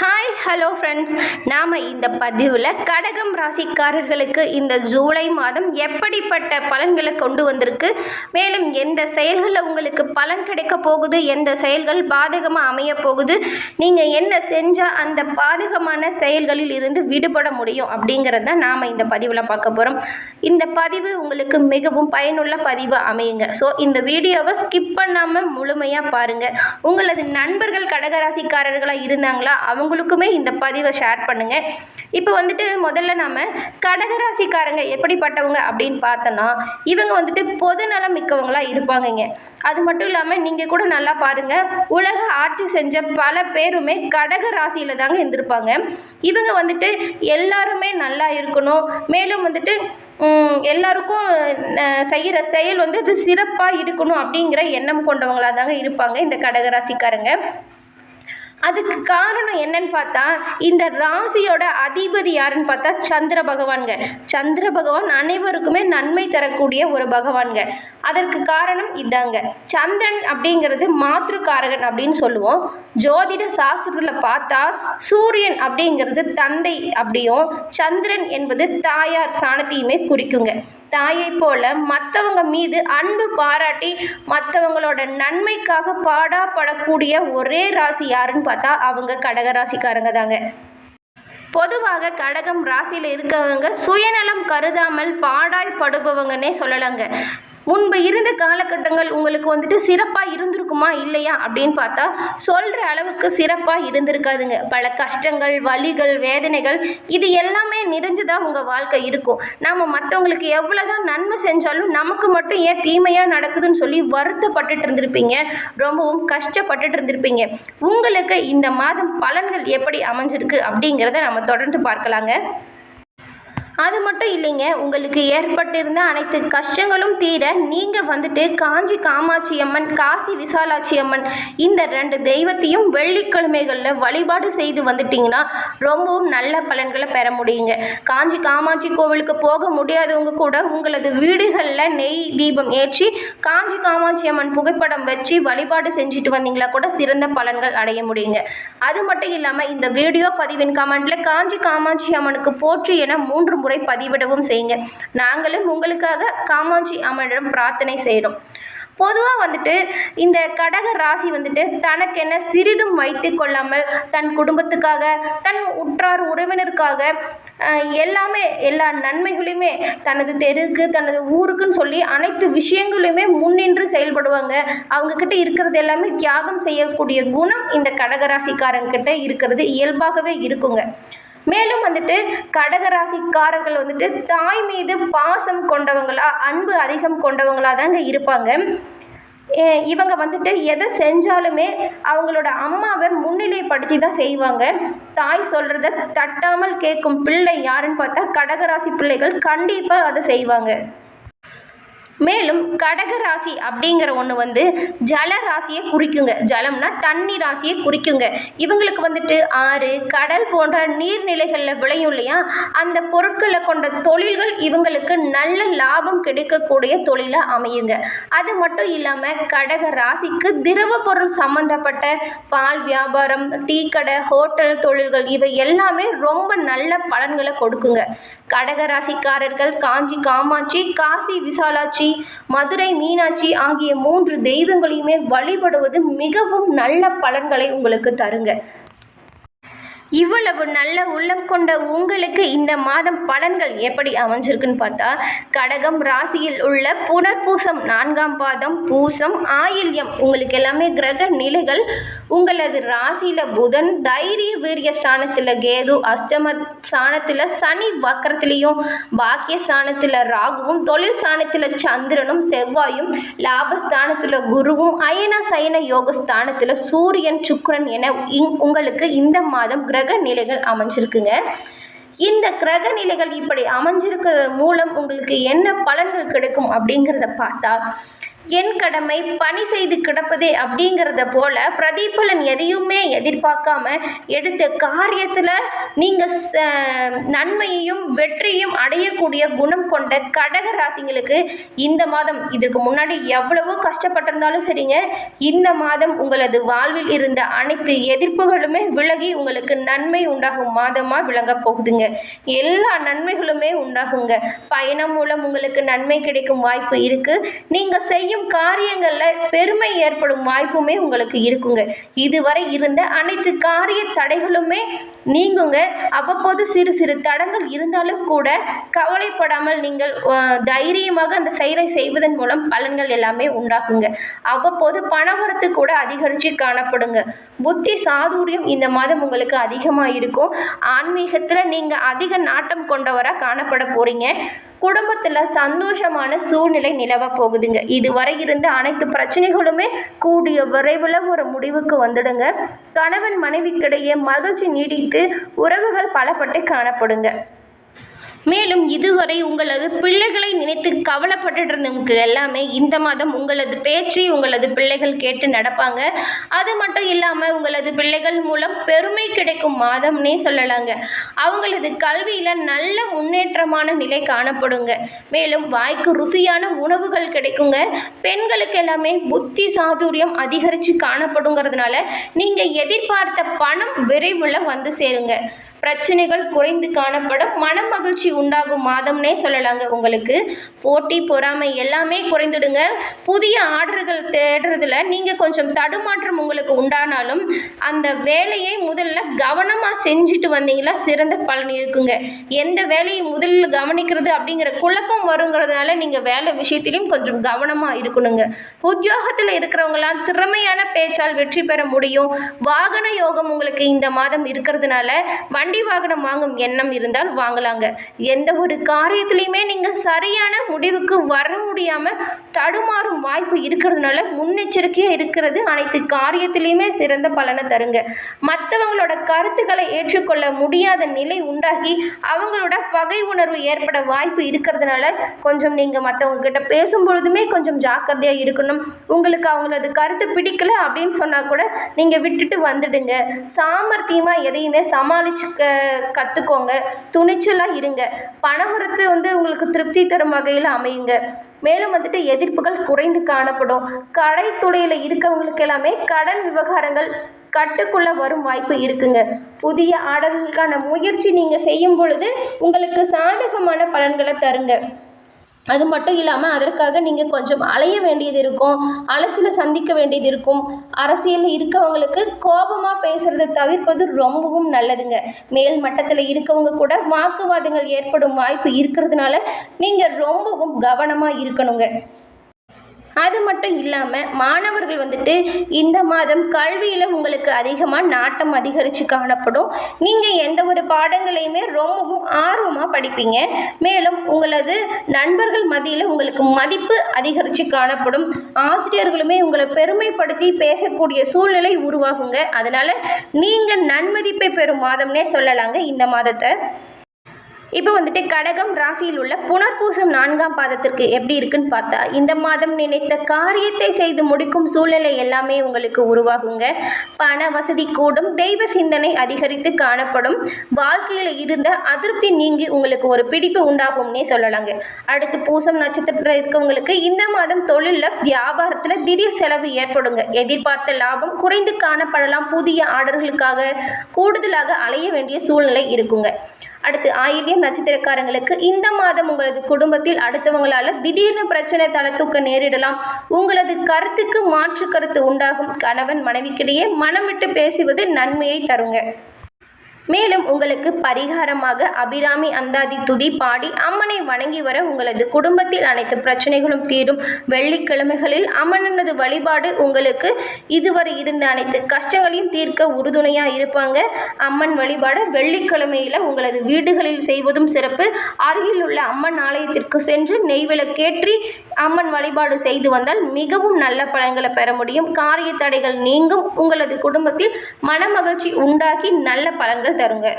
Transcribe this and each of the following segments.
Hi hello friends நாம் இந்த பதிவில் கடகம் ராசிக்காரர்களுக்கு இந்த ஜூலை மாதம் எப்படிப்பட்ட பலன்களை கொண்டு வந்திருக்கு? மேலும் எந்த செயல்களில் உங்களுக்கு பலன் கிடைக்க போகுது? எந்த செயல்கள் பாதகமாக அமைய போகுது? நீங்கள் என்ன செஞ்சால் அந்த பாதகமான செயல்களில் இருந்து விடுபட முடியும் அப்படிங்கிறது தான் நாம் இந்த பதிவில் பார்க்க போகிறோம் இந்த பதிவு உங்களுக்கு மிகவும் பயனுள்ள பதிவு அமையுங்க. ஸோ இந்த வீடியோவை ஸ்கிப் பண்ணாமல் முழுமையாக பாருங்கள் உங்களது நண்பர்கள் கடகராசிக்காரர்களாக இருந்தாங்களா? அவங்களுக்குமே இந்த பதிவை ஷேர் பண்ணுங்கள் இப்போ வந்துட்டு முதல்ல நம்ம கடகராசிக்காரங்க எப்படிப்பட்டவங்க அப்படின்னு பார்த்தோன்னா இவங்க வந்துட்டு பொதுநலம் மிக்கவங்களா இருப்பாங்கங்க. அது மட்டும் இல்லாமல் நீங்கள் கூட நல்லா பாருங்கள் உலக ஆட்சி செஞ்ச பல பேருமே கடக ராசியில் தாங்க இருந்திருப்பாங்க. இவங்க வந்துட்டு எல்லாருமே நல்லா இருக்கணும். மேலும் வந்துட்டு எல்லாருக்கும் செய்கிற செயல் வந்து சிறப்பாக இருக்கணும் அப்படிங்கிற எண்ணம் கொண்டவங்களாக தாங்க இருப்பாங்க இந்த கடகராசிக்காரங்க. அதுக்கு காரணம் என்னன்னு பார்த்தா இந்த ராசியோட அதிபதி யாருன்னு பார்த்தா சந்திர பகவான்ங்க. சந்திர பகவான் அனைவருக்குமே நன்மை தரக்கூடிய ஒரு பகவான்ங்க. அதற்கு காரணம் இதாங்க. சந்திரன் அப்படிங்கிறது மாற்றுக்காரகன் அப்படின்னு சொல்லுவோம். ஜோதிட சாஸ்திரத்தில் பார்த்தா சூரியன் அப்படிங்கிறது தந்தை அப்படியும் சந்திரன் என்பது தாயார் சாணத்தையுமே குறிக்குங்க. தாயை போல மற்றவங்க மீது அன்பு பாராட்டி மற்றவங்களோட நன்மைக்காக பாடாப்படக்கூடிய ஒரே ராசி யாருன்னு பார்த்தா அவங்க கடகராசிக்காரங்க தாங்க. பொதுவாக கடகம் ராசியில் இருக்கவங்க சுயநலம் கருதாமல் பாடாய்படுபவங்கன்னே சொல்லலாங்க. முன்பு இருந்த காலகட்டங்கள் உங்களுக்கு வந்துட்டு சிறப்பாக இருந்திருக்குமா இல்லையா? அப்படின்னு பார்த்தா சொல்கிற அளவுக்கு சிறப்பாக இருந்திருக்காதுங்க. பல கஷ்டங்கள் வலிகள் வேதனைகள் இது எல்லாமே நிறைஞ்சுதான் உங்கள் வாழ்க்கை இருக்கும். நாம் மற்றவங்களுக்கு எவ்வளோதான் நன்மை செஞ்சாலும் நமக்கு மட்டும் ஏன் தீமையாக நடக்குதுன்னு சொல்லி வருத்தப்பட்டுட்டு இருந்திருப்பீங்க. ரொம்பவும் கஷ்டப்பட்டுட்டு இருந்திருப்பீங்க. உங்களுக்கு இந்த மாதம் பலன்கள் எப்படி அமைஞ்சிருக்கு அப்படிங்கிறத நம்ம தொடர்ந்து பார்க்கலாங்க. அது மட்டும் இல்லைங்க உங்களுக்கு ஏற்பட்டிருந்த அனைத்து கஷ்டங்களும் தீர நீங்கள் வந்துட்டு காஞ்சி காமாட்சி அம்மன் காசி விசாலாட்சி அம்மன் இந்த ரெண்டு தெய்வத்தையும் வெள்ளிக்கிழமைகளில் வழிபாடு செய்து வந்துட்டிங்கன்னா ரொம்பவும் நல்ல பலன்களை பெற முடியுங்க. காஞ்சி காமாட்சி கோவிலுக்கு போக முடியாதவங்க கூட உங்களது வீடுகளில் நெய் தீபம் ஏற்றி காஞ்சி காமாட்சி அம்மன் புகைப்படம் வச்சு வழிபாடு செஞ்சுட்டு வந்தீங்களா கூட சிறந்த பலன்கள் அடைய முடியுங்க. அது மட்டும் இல்லாமல் இந்த வீடியோ பதிவின் கமெண்ட்ல காஞ்சி காமாட்சி அம்மனுக்கு போற்றி என மூன்று முறை பதிவிடவும் செய்யுங்க. நாங்களும் உங்களுக்காக காமாட்சி அம்மனிடம் பிரார்த்தனை செய்கிறோம் பொதுவாக வந்துட்டு இந்த கடக ராசி வந்துட்டு தனக்கென சிறிதும் வைத்து கொள்ளாமல் தன் குடும்பத்துக்காக தன் உற்றார் உறவினருக்காக எல்லாமே எல்லா நன்மைகளையுமே தனது தெருக்கு தனது ஊருக்குன்னு சொல்லி அனைத்து விஷயங்களுமே முன்னின்று செயல்படுவாங்க. அவங்கக்கிட்ட இருக்கிறது எல்லாமே தியாகம் செய்யக்கூடிய குணம் இந்த கடகராசிக்காரங்கிட்ட இருக்கிறது இயல்பாகவே இருக்குங்க. மேலும் வந்துட்டு கடகராசிக்காரர்கள் வந்துட்டு தாய் மீது பாசம் கொண்டவங்களா அன்பு அதிகம் கொண்டவங்களா தாங்க இருப்பாங்க. இவங்க வந்துட்டு எதை செஞ்சாலுமே அவங்களோட அம்மாவை முன்னிலைப்படுத்தி தான் செய்வாங்க. தாய் சொல்கிறத தட்டாமல் கேட்கும் பிள்ளை யாருன்னு பார்த்தா கடகராசி பிள்ளைகள் கண்டிப்பாக அதை செய்வாங்க. மேலும் கடக ராசி அப்படிங்கிற ஒன்று வந்து ஜல ராசியை குறிக்குங்க. ஜலம்னா தண்ணி ராசியை குறிக்குங்க. இவங்களுக்கு வந்துட்டு ஆறு கடல் போன்ற நீர்நிலைகளில் விளையும் இல்லையா? அந்த பொருட்களை கொண்ட தொழில்கள் இவங்களுக்கு நல்ல லாபம் கிடைக்கக்கூடிய தொழிலாக அமையுங்க. அது மட்டும் இல்லாமல் கடக ராசிக்கு திரவ பொருள் சம்மந்தப்பட்ட பால் வியாபாரம் டீ கடை ஹோட்டல் தொழில்கள் இவை எல்லாமே ரொம்ப நல்ல பலன்களை கொடுக்குங்க. கடக ராசிக்காரர்கள் காஞ்சி காமாட்சி காசி விசாலாட்சி மதுரை மீனாட்சி ஆகிய மூன்று தெய்வங்களையுமே வழிபடுவது மிகவும் நல்ல பலன்களை உங்களுக்கு தருங்க. இவ்வளவு நல்ல உள்ளம் கொண்ட உங்களுக்கு இந்த மாதம் பலன்கள் எப்படி அமைஞ்சிருக்குன்னு பார்த்தா கடகம் ராசியில் உள்ள புனர்பூசம் நான்காம் பாதம் பூசம் ஆயில்யம் உங்களுக்கு எல்லாமே கிரக நிலைகள். உங்களது ராசியில் புதன் தைரிய வீரிய ஸ்தானத்தில் கேது அஷ்டம ஸ்தானத்தில் சனி வக்கரத்துலேயும் பாக்கிய ஸ்தானத்தில் ராகுவும் தொழில் ஸ்தானத்தில் சந்திரனும் செவ்வாயும் லாபஸ்தானத்தில் குருவும் அயன சயன யோக ஸ்தானத்தில் சூரியன் சுக்ரன் என இங்- உங்களுக்கு இந்த மாதம் கிரக கிரக நிலைகள் அமைஞ்சிருக்குங்க. இந்த கிரக நிலைகள் இப்படி அமைஞ்சிருக்கிறது மூலம் உங்களுக்கு என்ன பலன்கள் கிடைக்கும் அப்படிங்கிறத பார்த்தா என் கடமை பணி செய்து கிடப்பதே அப்படிங்கிறத போல பிரதிபலன் எதையுமே எதிர்பார்க்காம எடுத்த காரியத்தில் நீங்கள் நன்மையையும் வெற்றியும் அடையக்கூடிய குணம் கொண்ட கடக ராசிங்களுக்கு இந்த மாதம் இதற்கு முன்னாடி எவ்வளவோ கஷ்டப்பட்டிருந்தாலும் சரிங்க. இந்த மாதம் உங்களது வாழ்வில் இருந்த அனைத்து எதிர்ப்புகளுமே விலகி உங்களுக்கு நன்மை உண்டாகும் மாதமாக விளங்க போகுதுங்க. எல்லா நன்மைகளுமே உண்டாகுங்க. பயணம் மூலம் உங்களுக்கு நன்மை கிடைக்கும் வாய்ப்பு இருக்குது நீங்கள் செய்யும் காரியங்களில் பெருமை ஏற்படும் வாய்ப்புமே உங்களுக்கு இருக்குங்க. இதுவரை இருந்த அனைத்து காரிய தடைகளுமே நீங்குங்க. அவ்வப்போது சிறு சிறு தடங்கள் இருந்தாலும் கூட கவலைப்படாமல் நீங்கள் தைரியமாக அந்த செயலை செய்வதன் மூலம் பலன்கள் எல்லாமே உண்டாகுங்க. அவ்வப்போது பணவரத்து கூட அதிகரித்து காணப்படுங்க. புத்தி சாதுரியம் இந்த மாதம் உங்களுக்கு அதிகமாக இருக்கும் ஆன்மீகத்தில் நீங்கள் அதிக நாட்டம் கொண்டவராக காணப்பட போகிறீங்க குடும்பத்தில் சந்தோஷமான சூழ்நிலை நிலவ போகுதுங்க. இதுவரை இருந்த அனைத்து பிரச்சனைகளுமே கூடிய விரைவில் ஒரு முடிவுக்கு வந்துடுங்க. கணவன் மனைவிக்கிடையே மகிழ்ச்சி நீடித்து உறவுகள் பலப்பட்டு காணப்படுங்க. மேலும் இதுவரை உங்களது பிள்ளைகளை நினைத்து கவலைப்பட்டு இருந்தவங்க எல்லாமே இந்த மாதம் உங்களது பேச்சை உங்களது பிள்ளைகள் கேட்டு நடப்பாங்க. அது மட்டும் இல்லாமல் உங்களது பிள்ளைகள் மூலம் பெருமை கிடைக்கும் மாதம்னே சொல்லலாங்க. அவங்களது கல்வியில் நல்ல முன்னேற்றமான நிலை காணப்படுங்க. மேலும் வாய்க்கு ருசியான உணவுகள் கிடைக்குங்க. பெண்களுக்கு எல்லாமே புத்தி சாதுரியம் அதிகரித்து காணப்படுங்கிறதுனால நீங்கள் எதிர்பார்த்த பணம் விரைவில் வந்து சேருங்க. பிரச்சனைகள் குறைந்து காணப்படும். மன மகிழ்ச்சி உண்டாகும் மாதம்னே சொல்லலாங்க உங்களுக்கு. போட்டி பொறாமை எல்லாமே குறைந்துடுங்க. புதிய ஆர்டர்கள் தேடுறதுல நீங்கள் கொஞ்சம் தடுமாற்றம் உங்களுக்கு உண்டானாலும் அந்த வேலையை முதல்ல கவனமாக செஞ்சுட்டு வந்தீங்களா சிறந்த பலன் இருக்குங்க. எந்த வேலையை முதல்ல கவனிக்கிறது அப்படிங்கிற குழப்பம் வருங்கிறதுனால நீங்கள் வேலை விஷயத்திலையும் கொஞ்சம் கவனமாக இருக்கணுங்க. உத்தியோகத்தில் இருக்கிறவங்களாம் திறமையான பேச்சால் வெற்றி பெற முடியும். வாகன யோகம் உங்களுக்கு இந்த மாதம் இருக்கிறதுனால வண்டி வாகனம் வாங்கும் எண்ணம் இருந்தால் வாங்கலாங்க. எந்த ஒரு காரியத்திலையுமே நீங்கள் சரியான முடிவுக்கு வர முடியாமல் தடுமாறும் வாய்ப்பு இருக்கிறதுனால முன்னெச்சரிக்கையாக இருக்கிறது அனைத்து காரியத்திலையுமே சிறந்த பலனை தருங்க. மற்றவங்களோட கருத்துக்களை ஏற்றுக்கொள்ள முடியாத நிலை உண்டாகி அவங்களோட பகை உணர்வு ஏற்பட வாய்ப்பு இருக்கிறதுனால கொஞ்சம் நீங்கள் மற்றவங்க கிட்ட பேசும் பொழுதுமே கொஞ்சம் ஜாக்கிரதையாக இருக்கணும். உங்களுக்கு அவங்களது கருத்து பிடிக்கல அப்படின்னு சொன்னால் கூட நீங்கள் விட்டுட்டு வந்துடுங்க. சாமர்த்தியமாக எதையுமே சமாளிச்சு க கற்றுக்கோங்க துணிச்சலாக இருங்க. பணவரத்து வந்து உங்களுக்கு திருப்தி தரும் வகையில் அமையுங்க. மேலும் வந்துட்டு எதிர்ப்புகள் குறைந்து காணப்படும். கடைத்துறையில் இருக்கவங்களுக்கு எல்லாமே கடன் விவகாரங்கள் கட்டுக்குள்ளே வரும் வாய்ப்பு இருக்குங்க. புதிய ஆர்டர்களுக்கான முயற்சி நீங்கள் செய்யும் பொழுது உங்களுக்கு சாதகமான பலன்களை தருங்க. அது மட்டும் இல்லாமல் அதற்காக நீங்கள் கொஞ்சம் அலைய வேண்டியது இருக்கும் அலைச்சலை சந்திக்க வேண்டியது இருக்கும். அரசியலில் இருக்கவங்களுக்கு கோபமாக பேசுகிறத தவிர்ப்பது ரொம்பவும் நல்லதுங்க. மேல் மட்டத்தில் இருக்கவங்க கூட வாக்குவாதங்கள் ஏற்படும் வாய்ப்பு இருக்கிறதுனால நீங்கள் ரொம்பவும் கவனமாக இருக்கணுங்க. அது மட்டும் இல்லாமல் மாணவர்கள் வந்துட்டு இந்த மாதம் கல்வியில் உங்களுக்கு அதிகமாக நாட்டம் அதிகரித்து காணப்படும். நீங்கள் எந்த ஒரு பாடங்களையுமே ரொம்பவும் ஆர்வமாக படிப்பீங்க. மேலும் உங்களது நண்பர்கள் மத்தியில் உங்களுக்கு மதிப்பு அதிகரித்து காணப்படும். ஆசிரியர்களுமே உங்களை பெருமைப்படுத்தி பேசக்கூடிய சூழ்நிலை உருவாகுங்க. அதனால் நீங்கள் நன்மதிப்பை பெறும் மாதம்னே சொல்லலாங்க இந்த மாதத்தை. இப்போ வந்துட்டு கடகம் ராசியில் உள்ள புனர்பூசம் நான்காம் பாதத்திற்கு எப்படி இருக்குன்னு பார்த்தா இந்த மாதம் நினைத்த காரியத்தை செய்து முடிக்கும் சூழ்நிலை எல்லாமே உங்களுக்கு உருவாகுங்க. பண வசதி கூடும் தெய்வ சிந்தனை அதிகரித்து காணப்படும் வாழ்க்கையில் இருந்த அதிருப்தி நீங்கி உங்களுக்கு ஒரு பிடிப்பு உண்டாகும்னே சொல்லலாங்க. அடுத்து பூசம் நட்சத்திரத்தில் இருக்கவங்களுக்கு இந்த மாதம் தொழிலில் வியாபாரத்தில் திடீர் செலவு ஏற்படுங்க. எதிர்பார்த்த லாபம் குறைந்து காணப்படலாம். புதிய ஆர்டர்களுக்காக கூடுதலாக அலைய வேண்டிய சூழ்நிலை இருக்குங்க. அடுத்து ஆயில்யம் நட்சத்திரக்காரங்களுக்கு இந்த மாதம் உங்களது குடும்பத்தில் அடுத்தவங்களால திடீர்னு பிரச்சனை தலை தூக்க நேரிடலாம். உங்களது கருத்துக்கு மாற்று கருத்து உண்டாகும். கணவன் மனைவிக்கிடையே மனம் விட்டு பேசுவது நன்மையை தருங்க. மேலும் உங்களுக்கு பரிகாரமாக அபிராமி அந்தாதி துதி பாடி அம்மனை வணங்கி வர உங்களது குடும்பத்தில் அனைத்து பிரச்சனைகளும் தீரும். வெள்ளிக்கிழமைகளில் அம்மனது வழிபாடு உங்களுக்கு இதுவரை இருந்த அனைத்து கஷ்டங்களையும் தீர்க்க உறுதுணையாக இருப்பாங்க. அம்மன் வழிபாடு வெள்ளிக்கிழமையில் உங்களது வீடுகளில் செய்வதும் சிறப்பு. அருகில் உள்ள அம்மன் ஆலயத்திற்கு சென்று நெய்விளக்கேற்றி அம்மன் வழிபாடு செய்து வந்தால் மிகவும் நல்ல பலன்களை பெற முடியும். காரிய தடைகள் நீங்கும். உங்களது குடும்பத்தில் மனமகிழ்ச்சி உண்டாகி நல்ல பலன்கள் தருங்க.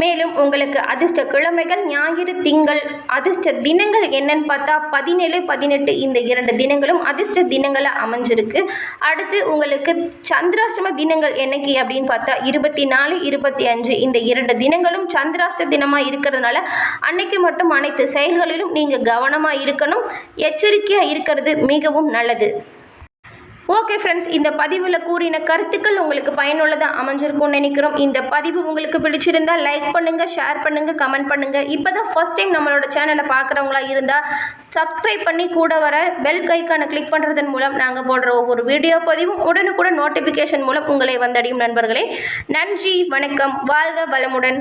மேலும் உங்களுக்கு அதிர்ஷ்ட கிழமைகள் ஞாயிறு திங்கள் அதிர்ஷ்ட தினங்கள் என்னன்னு பார்த்தா பதினேழு பதினெட்டு இந்த இரண்டு தினங்களும் அதிர்ஷ்ட தினங்களாக அமைஞ்சிருக்கு. அடுத்து உங்களுக்கு சந்திராஷ்டம தினங்கள் என்னைக்கு அப்படின்னு பார்த்தா இருபத்தி நாலு இருபத்தி அஞ்சு இந்த இரண்டு தினங்களும் சந்திராஷ்ட தினமாக இருக்கிறதுனால அன்னைக்கு மட்டும் அனைத்து செயல்களிலும் நீங்கள் கவனமாக இருக்கணும். எச்சரிக்கையாக இருக்கிறது மிகவும் நல்லது. ஓகே ஃப்ரெண்ட்ஸ் இந்த பதிவில் கூறின கருத்துக்கள் உங்களுக்கு பயனுள்ளதாக அமைஞ்சிருக்கும்னு நினைக்கிறோம். இந்த பதிவு உங்களுக்கு பிடிச்சிருந்தா லைக் பண்ணுங்கள் ஷேர் பண்ணுங்கள் கமெண்ட் பண்ணுங்கள் இப்போ தான் ஃபஸ்ட் டைம் நம்மளோட சேனலை பார்க்குறவங்களா இருந்தால் சப்ஸ்கிரைப் பண்ணி கூட வர பெல் கைக்கான கிளிக் பண்ணுறதன் மூலம் நாங்கள் போடுற ஒவ்வொரு வீடியோ பதிவும் உடனுக்குடன் நோட்டிஃபிகேஷன் மூலம் உங்களை வந்தடையும் நண்பர்களே. நன்றி வணக்கம் வாழ்க வளமுடன்.